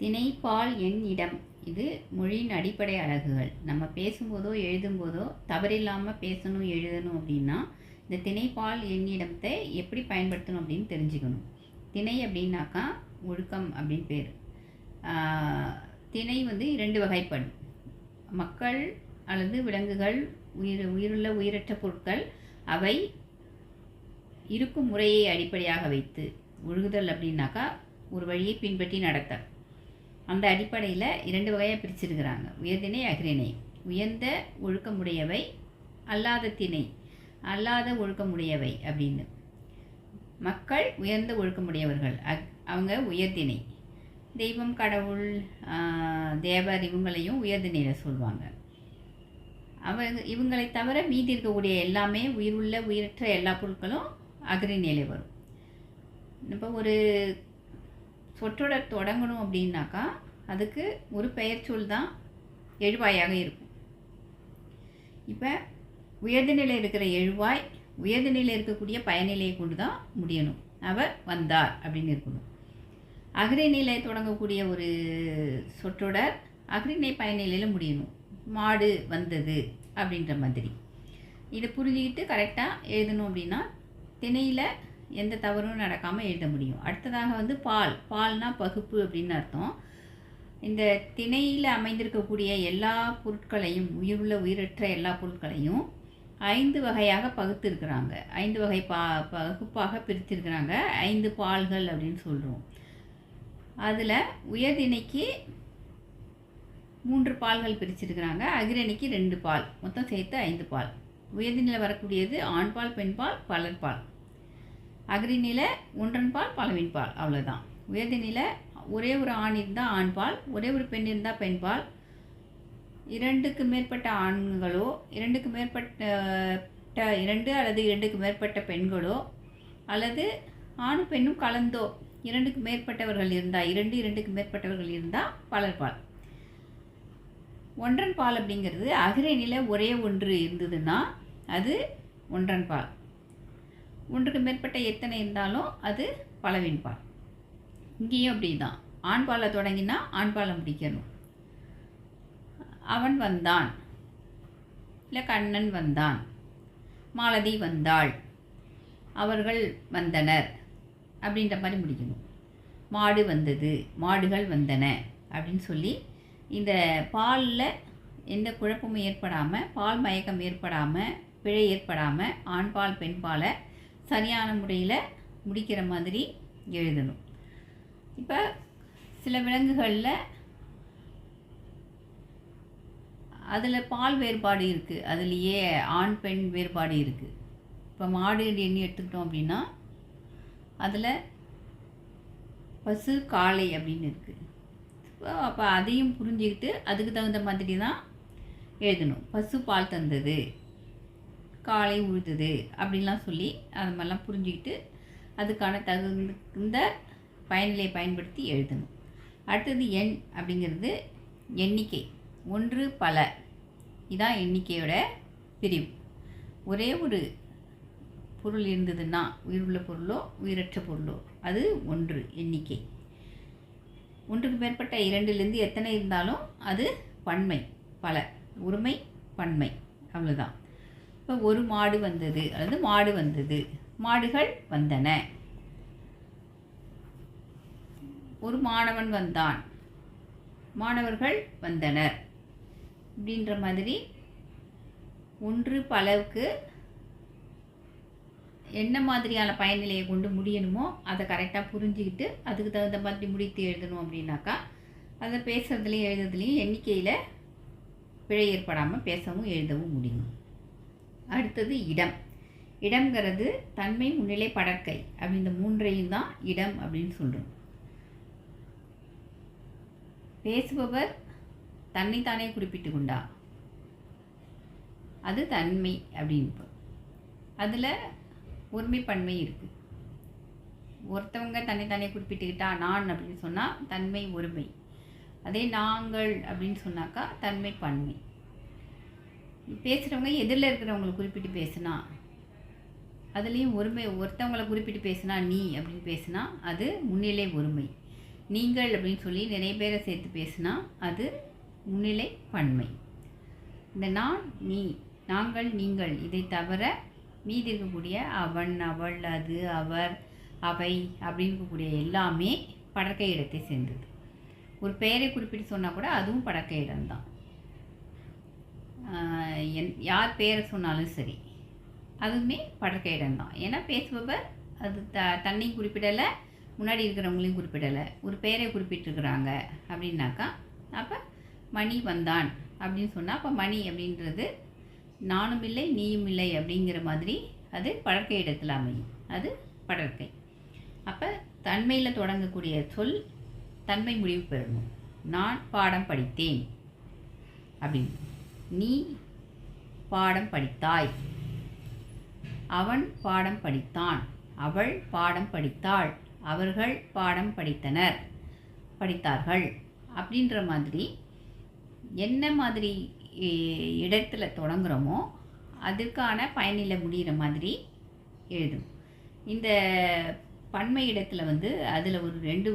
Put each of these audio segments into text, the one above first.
திணைப்பால் என்னிடம். இது மொழியின் அடிப்படை அலகுகள் நம்ம பேசும்போதோ எழுதும்போதோ தவறில்லாமல் பேசணும் எழுதணும் அப்படின்னா இந்த திணைப்பால் எண்ணிடத்தை எப்படி பயன்படுத்தணும் அப்படின்னு தெரிஞ்சுக்கணும். திணை அப்படின்னாக்கா ஒழுக்கம் அப்படின்னு பேர். திணை வந்து இரண்டு வகைப்படும். மக்கள் அல்லது விலங்குகள் உயிர் உயிருள்ள உயிரற்ற பொருட்கள் அவை இருக்கும் முறையை அடிப்படையாக வைத்து ஒழுகுதல் அப்படின்னாக்கா ஒரு வழியை பின்பற்றி நடத்த அந்த அடிப்படையில் இரண்டு வகையாக பிரிச்சிருக்கிறாங்க. உயர்திணை அகிரிணை உயர்ந்த ஒழுக்கமுடையவை அல்லாத திணை. அல்லாத ஒழுக்கமுடையவை அப்படின்னு. மக்கள் உயர்ந்த ஒழுக்கமுடையவர்கள். அக் அவங்க உயர்திணை. தெய்வம் கடவுள் தேவர் இவங்களையும் உயர்திணையில் சொல்லுவாங்க அவங்க இவங்களை தவிர மீதி இருக்கக்கூடிய எல்லாமே உயிருள்ள உயிரற்ற எல்லா பொருட்களும் அக்ரிநிலை வரும். இப்போ ஒரு சொற்றொடர் தொடங்கணும் அப்படின்னாக்கா அதுக்கு ஒரு பெயர்ச்சொல் தான் எழுவாயாக இருக்கும். இப்போ உயர்ந்த நிலையில் இருக்கிற எழுவாய் உயர்ந்த நிலையில் இருக்கக்கூடிய பயனிலையை கொண்டு தான் முடியணும். அவர் வந்தார் அப்படின்னு இருக்கணும். அக்ரிநிலை தொடங்கக்கூடிய ஒரு சொற்றொடர் அக்ரிணை பயனிலையில் முடியணும். மாடு வந்தது அப்படின்ற மாதிரி. இதை புரிஞ்சுக்கிட்டு கரெக்டாக எழுதணும் அப்படின்னா திணையில் எந்த தவறும் நடக்காமல் எழுத முடியும். அடுத்ததாக வந்து பால். பால்னா பகுப்பு அப்படின்னு அர்த்தம். இந்த திணையில் அமைந்திருக்கக்கூடிய எல்லா பொருட்களையும் உயிருள்ள உயிரற்ற எல்லா பொருட்களையும் ஐந்து வகையாக பகுத்திருக்கிறாங்க. ஐந்து வகை பா பகுப்பாக பிரித்திருக்கிறாங்க. ஐந்து பால்கள் அப்படின்னு சொல்கிறோம் அதில் உயர்திணைக்கு மூன்று பால்கள் பிரிச்சிருக்கிறாங்க. அகிரணிக்கு ரெண்டு பால். மொத்தம் சேர்த்து ஐந்து பால். உயர்தினில் வரக்கூடியது ஆண்பால் பெண்பால் பலர்பால். அக்ரிநில ஒன்றன் பால் பலவின் பால் அவ்வளோதான் உயர்தினில ஒரே ஒரு ஆண் இருந்தால் ஆண் பால் ஒரே ஒரு பெண் இருந்தால் பெண் பால். இரண்டுக்கு மேற்பட்ட ஆண்களோ இரண்டுக்கு மேற்பட்ட இரண்டு அல்லது இரண்டுக்கு மேற்பட்ட பெண்களோ அல்லது ஆணும் பெண்ணும் கலந்தோ இரண்டுக்கு மேற்பட்டவர்கள் இருந்தால் இரண்டு இரண்டுக்கு மேற்பட்டவர்கள் இருந்தால் பலர் பால். ஒன்றன் பால் அப்படிங்கிறது நிலை ஒரே ஒன்று இருந்ததுன்னா அது ஒன்றன் பால். ஒன்றுக்கு மேற்பட்ட எத்தனை இருந்தாலும் அது பலவின்பால் இங்கேயும் அப்படி தான் ஆண்பாலை தொடங்கினா ஆண்பாலை முடிக்கணும். அவன் வந்தான். இல்லை கண்ணன் வந்தான். மாலதி வந்தாள். அவர்கள் வந்தனர். அப்படின்ற மாதிரி முடிக்கணும். மாடு வந்தது. மாடுகள் வந்தன. அப்படின்னு சொல்லி இந்த பாலில் எந்த குழப்பமும் ஏற்படாமல் பால் மயக்கம் ஏற்படாமல் பிழை ஏற்படாமல் ஆண்பால் பெண்பாலை சரியான முறையில் முடிக்கிற மாதிரி எழுதணும். இப்போ சில விலங்குகளில் அதில் பால் வேறுபாடு இருக்குது அதுலேயே ஆண் பெண் வேறுபாடு இருக்குது இப்போ மாடு எண்ணி எடுத்துக்கிட்டோம் அப்படின்னா அதில் பசு காளை அப்படின்னு இருக்குது இப்போ அப்போ அதையும் புரிஞ்சுக்கிட்டு அதுக்கு தகுந்த மாதிரி தான் எழுதணும். பசு பால் தந்தது. காலை உழுதுது அப்படின்லாம் சொல்லி அது மாதிரிலாம் புரிஞ்சுக்கிட்டு அதுக்கான தகுந்த பயனிலை பயன்படுத்தி எழுதணும். அடுத்தது எண் அப்படிங்கிறது எண்ணிக்கை. ஒன்று பல. இதான் எண்ணிக்கையோட பிரிவு. ஒரே ஒரு பொருள் இருந்ததுன்னா உயிருள்ள பொருளோ உயிரற்ற பொருளோ அது ஒன்று எண்ணிக்கை. ஒன்றுக்கு மேற்பட்ட இரண்டுலேருந்து எத்தனை இருந்தாலும் அது பன்மை பல. ஒருமை பன்மை. அவ்வளோதான் இப்போ ஒரு மாடு வந்தது அல்லது மாடு வந்தது. மாடுகள் வந்தன. ஒரு மாணவன் வந்தான். மாணவர்கள் வந்தனர். அப்படின்ற மாதிரி ஒன்று பலவுக்கு என்ன மாதிரியான பயனிலையை கொண்டு முடியணுமோ அதை கரெக்டாக புரிஞ்சுக்கிட்டு அதுக்கு தகுந்த மாதிரி முடித்து எழுதணும் அப்படின்னாக்கா அதை பேசுகிறதுலையும் எழுதுறதுலையும் எண்ணிக்கையில் பிழை ஏற்படாமல் பேசவும் எழுதவும் முடியும். அடுத்தது இடம். இடம்ங்கிறது தன்மை முன்னிலை படற்கை அப்படி இந்த மூன்றையும் தான் இடம் அப்படின்னு சொல்கிறோம் பேசுபவர் தன்னைத்தானே குறிப்பிட்டு கொண்டா? அது தன்மை அப்படின்னு அதில் ஒருமைப்பன்மை இருக்குது ஒருத்தவங்க தன்னைத்தானே குறிப்பிட்டுக்கிட்டா நான் அப்படின்னு சொன்னால் தன்மை ஒருமை. அதே நாங்கள் அப்படின்னு சொன்னாக்கா தன்மை பன்மை பேசுகிறவங்க எதிரில் இருக்கிறவங்களை குறிப்பிட்டு பேசுனா அதுலேயும் ஒருமை ஒருத்தவங்களை குறிப்பிட்டு பேசுனா நீ அப்படின்னு பேசுனா அது முன்னிலை ஒருமை. நீங்கள் அப்படின்னு சொல்லி நிறைய பேரை சேர்த்து பேசினா அது முன்னிலை பன்மை. இந்த நான் நீ நாங்கள் நீங்கள் இதை தவிர மீதி இருக்கக்கூடிய அவன் அவள் அது அவர் அவை அப்படின்னு இருக்கக்கூடிய எல்லாமே படற்கை இடத்தை சேர்ந்தது. ஒரு பெயரை குறிப்பிட்டு சொன்னால் கூட அதுவும் படற்கை இடம்தான். என் யார் பேரை சொன்னாலும் சரி அதுவுமே படற்கை இடம்தான் ஏன்னா பேசுபவர் அது த தன்னையும் குறிப்பிடலை முன்னாடி இருக்கிறவங்களையும் குறிப்பிடலை. ஒரு பெயரை குறிப்பிட்டிருக்கிறாங்க அப்படின்னாக்கா அப்போ மணி வந்தான் அப்படின்னு சொன்னால் அப்போ மணி அப்படின்றது நானும் இல்லை நீயும் இல்லை அப்படிங்கிற மாதிரி அது படற்கை இடத்துல அமையும். அது படற்கை. அப்போ தன்மையில் தொடங்கக்கூடிய சொல் தன்மை முடிவு பெறணும். நான் பாடம் படித்தேன் அப்படின்னு. நீ பாடம் படித்தாய். அவன் பாடம் படித்தான். அவள் பாடம் படித்தாள். அவர்கள் பாடம் படித்தனர். படித்தார்கள். அப்படின்ற மாதிரி என்ன மாதிரி இடத்துல தொடங்குறோமோ அதற்கான பயனில முடிகிற மாதிரி எழுதும். இந்த பன்மை இடத்துல வந்து அதில் ஒரு ரெண்டு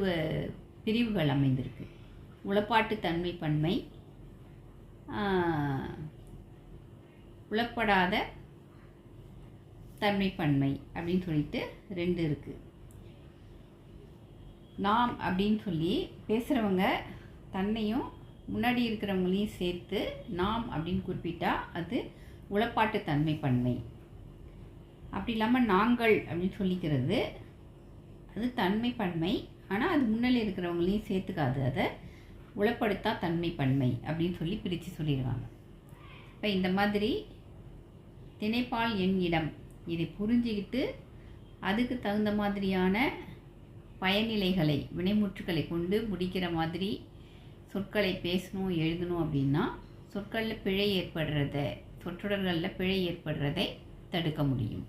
பிரிவுகள் அமைந்திருக்கு. உளப்பாட்டு தன்மை பன்மை புலப்படாத தன்மைப்பன்மை தன்மை பன்மை அப்படின்னு சொல்லிட்டு ரெண்டு இருக்குது நாம் அப்படின்னு சொல்லி பேசுகிறவங்க தன்னையும் முன்னாடி இருக்கிறவங்களையும் சேர்த்து நாம் அப்படின்னு குறிப்பிட்டா அது உளப்பாட்டு தன்மை பன்மை அப்படி இல்லாமல் நாங்கள் அப்படின்னு சொல்லிக்கிறது அது தன்மை பன்மை ஆனால் அது முன்னில் இருக்கிறவங்களையும் சேர்த்துக்காது. அதை உளப்படுத்தா தன்மை பன்மை அப்படின்னு சொல்லி பிரித்து சொல்லிடுவாங்க. இப்போ இந்த மாதிரி திணைப்பால் என் இடம் இதை புரிஞ்சுக்கிட்டு அதுக்கு தகுந்த மாதிரியான பயனிலைகளை வினைமுற்றுக்களை கொண்டு முடிக்கிற மாதிரி சொற்களை பேசணும் எழுதணும் அப்படின்னா சொற்களில் பிழை ஏற்படுறத சொற்றொடர்களில் பிழை ஏற்படுறதை தடுக்க முடியும்.